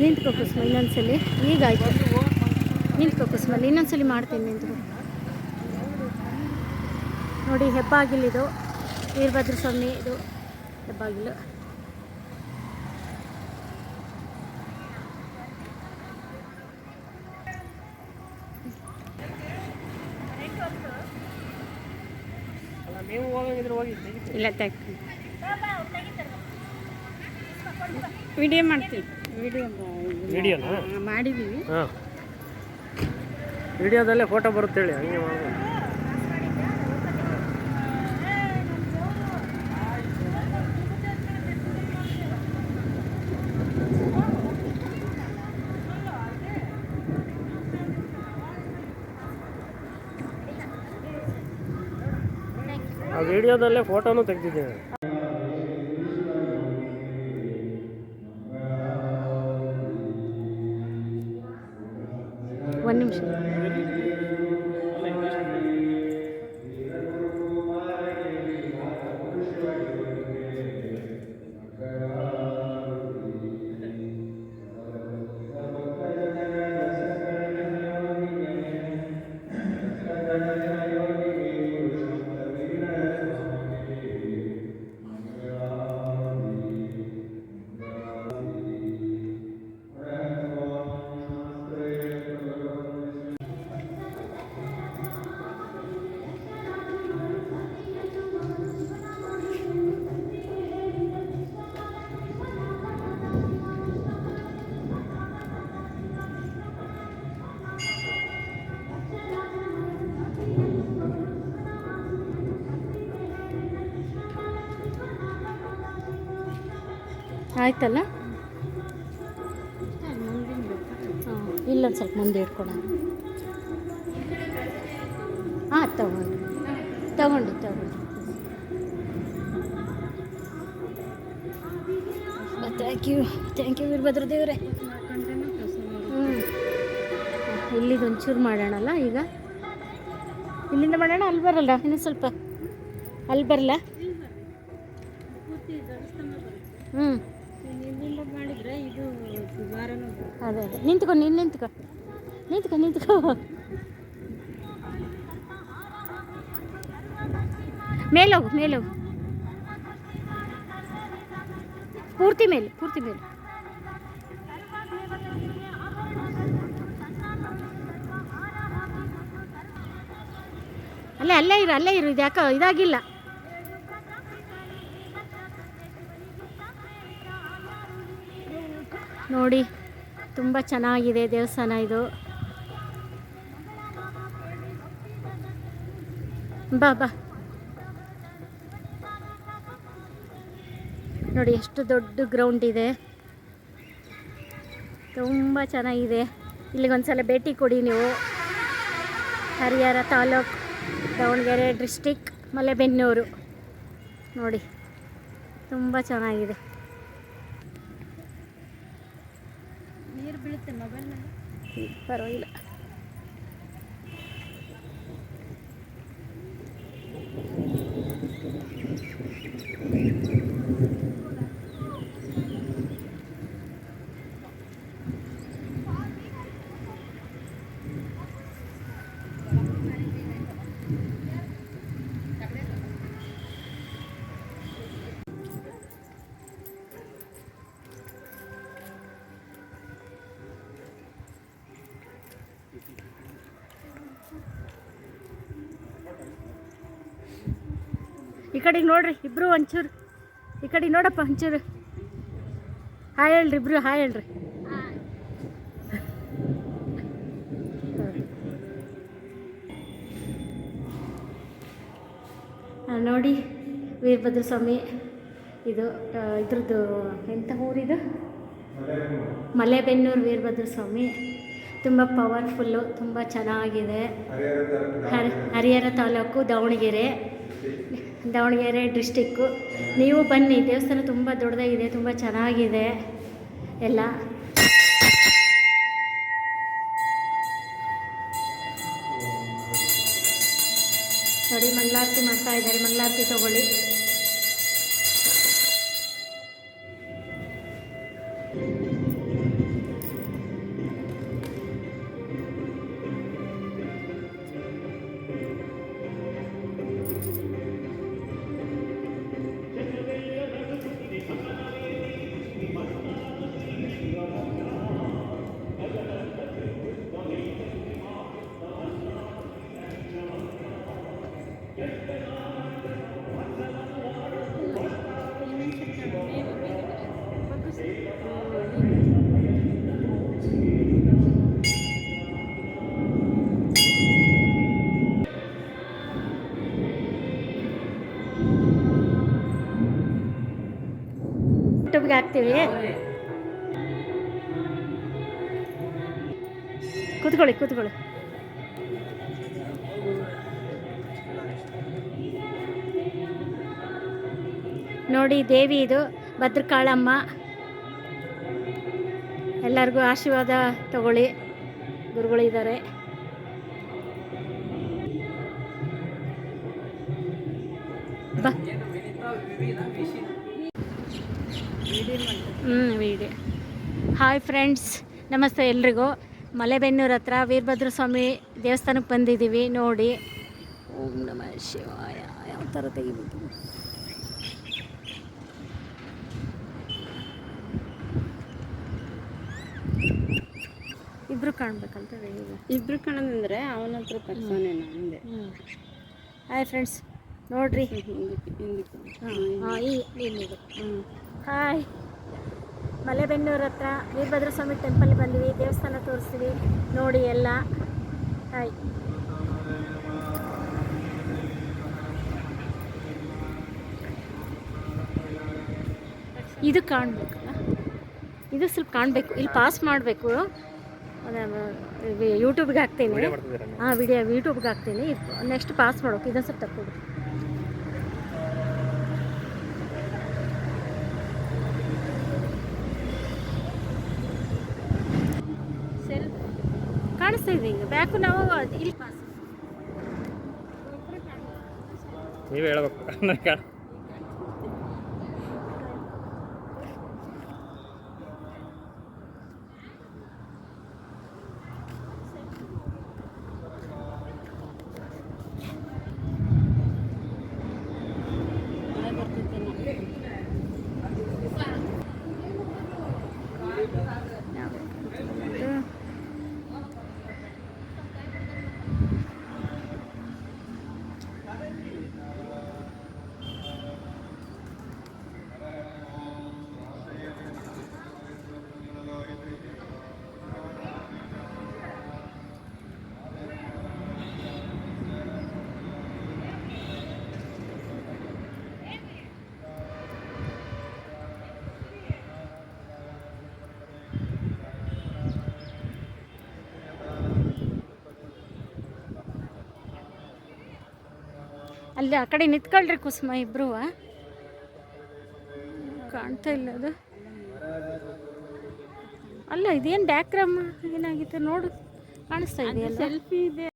ನಿಂತ್ಕೋ ಕುಸುಮ ಇನ್ನೊಂದ್ಸಲಿ. ಈಗ ಆಯ್ತು ನಿಂತ್ಕೋ ಕುಸುಮ ಅಲ್ಲಿ ಇನ್ನೊಂದ್ಸಲಿ ಮಾಡ್ತೀನಿ ನಿಂತ್ಕೋ. ನೋಡಿ ಹೆಬ್ಬಾಗಿಲಿದು ವೀರಭದ್ರ ಸ್ವಾಮಿ ಇದು. ಹೆಬ್ಬಾಗಿಲು. ನೀವು ಹೋಗಿದ್ರೆ ಹೋಗಿ ಇಲ್ಲ ತೆಗ್ ವಿಡಿಯೋ ಮಾಡ್ತೀವಿ ವಿಡಿಯೋ ವಿಡಿಯೋನಾ ಮಾಡಿದ್ದೀವಿ ಹಾಂ. ವಿಡಿಯೋದಲ್ಲೇ ಫೋಟೋ ಬರುತ್ತೆ ಹೇಳಿ ಹಂಗೆ ಮಾಡ್ಬೋದು ಆ ವಿಡಿಯೋದಲ್ಲೇ ಫೋಟೋನು ತೆಗ್ದಿದ್ದೀನಿ ಒಂದು ನಿಮಿಷ. ಆಯ್ತಲ್ಲ? ಹಾಂ ಇಲ್ಲೊಂದು ಸ್ವಲ್ಪ ಮುಂದೆ ಇಟ್ಕೊಳ ಹಾಂ ತಗೊಂಡು. ತಗೊಂಡು ತಗೊಂಡು. Thank you thank you Veerabhadra ದೇವ್ರೆ. ಹ್ಞೂ ಇಲ್ಲಿದು ಒಂಚೂರು ಮಾಡೋಣಲ್ಲ ಈಗ? ಇಲ್ಲಿಂದ ಮಾಡೋಣ ಅಲ್ಲಿ ಬರಲ್ಲ? ಇನ್ನೂ ಸ್ವಲ್ಪ. ಅಲ್ಲಿ ಬರಲ್ಲ? ಹ್ಞೂ ಅದೇ ಅದೇ. ನಿಂತ್ಕೊ, ನೀನು ನಿಂತ್ಕೊ. ನಿಂತ್ಕೊ ನಿಂತ್ಕೊ. ಮೇಲೋಗು ಮೇಲೋಗು. ಪೂರ್ತಿ ಮೇಲೆ ಪೂರ್ತಿ ಮೇಲೆ. ಅಲ್ಲೇ ಅಲ್ಲೇ ಇರು ಅಲ್ಲೇ ಇರು. ಇದು ಯಾಕೋ ಇದಾಗಿಲ್ಲ. ನೋಡಿ, ತುಂಬ ಚೆನ್ನಾಗಿದೆ ದೇವಸ್ಥಾನ ಇದು. ಬಾ ಬಾ. ನೋಡಿ, ಎಷ್ಟು ದೊಡ್ಡ ಗ್ರೌಂಡ್ ಇದೆ. ತುಂಬ ಚೆನ್ನಾಗಿದೆ. ಇಲ್ಲಿಗೆ ಒಂದ್ಸಲ ಭೇಟಿ ಕೊಡಿ ನೀವು. ಹರಿಹರ ತಾಲೂಕು, ದಾವಣಗೆರೆ ಡಿಸ್ಟಿಕ್ ಮಲೆಬೆನ್ನೂರು. ನೋಡಿ, ತುಂಬ ಚೆನ್ನಾಗಿದೆ. ಪರವಾಗಿಲ್ಲ ಈ ಕಡೆಗೆ ನೋಡ್ರಿ, ಇಬ್ರು ಒಂಚೂರು. ಈ ಕಡೆಗೆ ನೋಡಪ್ಪ ಒಂಚೂರು. ಹಾಯ್ ಹೇಳ್ರಿ, ಇಬ್ರು ಹಾಯ್ ಹೇಳ್ರಿ. ನೋಡಿ, ವೀರಭದ್ರ ಸ್ವಾಮಿ. ಇದು ಇದ್ರದ್ದು ಎಂಥ ಊರಿದು? ಮಲೆಬೆನ್ನೂರು ವೀರಭದ್ರ ಸ್ವಾಮಿ. ತುಂಬ ಪವರ್ಫುಲ್ಲು, ತುಂಬ ಚೆನ್ನಾಗಿದೆ. ಹರಿ, ಹರಿಹರ ತಾಲೂಕು ದಾವಣಗೆರೆ. ದಾವಣಗೆರೆ ಡಿಸ್ಟಿಕ್ಕು. ನೀವು ಬನ್ನಿ, ದೇವಸ್ಥಾನ ತುಂಬ ದೊಡ್ಡದಾಗಿದೆ, ತುಂಬ ಚೆನ್ನಾಗಿದೆ. ಎಲ್ಲ. ನೋಡಿ ಮಲ್ಲಾರ್ತಿ ಮಾಡ್ತಾ ಇದ್ದಾರೆ. ಮಲ್ಲಾರ್ತಿ ತಗೊಳ್ಳಿ. ಯೂಟ್ಯೂಬ್ಗೆ ಹಾಕ್ತೀವಿ ಕೂತ್ಕೊಳ್ಳಿ ಕೂತ್ಕೊಳ್ಳಿ ನೋಡಿ, ದೇವಿ ಇದು, ಭದ್ರಕಾಳಮ್ಮ. ಎಲ್ಲರಿಗೂ ಆಶೀರ್ವಾದ ತಗೊಳ್ಳಿ. ಗುರುಗಳಿದ್ದಾರೆ ಹ್ಞೂ ವಿಡಿಯೋ ಹಾಯ್ ಫ್ರೆಂಡ್ಸ್, ನಮಸ್ತೆ ಎಲ್ರಿಗೂ. ಮಲೆಬೆನ್ನೂರು ಹತ್ರ ವೀರಭದ್ರ ಸ್ವಾಮಿ ದೇವಸ್ಥಾನಕ್ಕೆ ಬಂದಿದ್ದೀವಿ, ನೋಡಿ. ಓಂ ನಮ ಶಿವಾಯ. ಯಾವ ಥರ ತೆಗಿಬೇಕು ಇಬ್ಬರು ಕಾಣ್ಬೇಕಂತ ಇಬ್ರು ಕಾಣೋದಂದ್ರೆ ಅವನ ಹತ್ರ ಪರ್ಸೋನೆ ನಂದೆ ಹಾಯ್ ಫ್ರೆಂಡ್ಸ್ ನೋಡ್ರಿ. ಹಾಯ್ ಮಲೆಬೆನ್ನೂರ ಹತ್ರ ವೀರಭದ್ರ ಸ್ವಾಮಿ ಟೆಂಪಲ್ ಬಂದಿವಿ ದೇವಸ್ಥಾನ ತೋರಿಸ್ತೀವಿ. ನೋಡಿ ಎಲ್ಲ. ಹಾಯ್ ಇದು ಕಾಣಬೇಕಲ್ಲ? ಇದು ಸ್ವಲ್ಪ ಕಾಣಬೇಕು. ಇಲ್ಲಿ ಪಾಸ್ ಮಾಡಬೇಕು. ಯೂಟ್ಯೂಬ್ಗೆ ಹಾಕ್ತೀನಿ? ಹಾಂ ವಿಡಿಯೋ ಯೂಟ್ಯೂಬ್ಗೆ ಹಾಕ್ತೀನಿ. ನೆಕ್ಸ್ಟ್ ಪಾಸ್ ಮಾಡೋಕೆ ಇದೊಂದು ಸ್ವಲ್ಪ ತಕ್ಕೊಡು ಸೆಲ್ ಕಾಣಿಸ್ತಾ ಇದೆ ಈಗ. ಬ್ಯಾಕು ನಾವು ಇಲ್ಲಿ ಪಾಸ್ ನೀವೇ ಹೇಳ್ಬೇಕು. ಅಲ್ಲಿ ಆ ಕಡೆ ನಿಂತ್ಕೊಳ್ರಿ ಕುಸುಮ ಇಬ್ರು. ಕಾಣ್ತಾ ಇಲ್ಲ ಅದು. ಅಲ್ಲ ಇದೇನು ಡ್ಯಾಕ್ರಮ್ಮ ಏನಾಗಿತ್ತು ನೋಡು. ಕಾಣಿಸ್ತಾ ಇದೆಯಲ್ಲ? ಸೆಲ್ಫಿ ಇದೆ.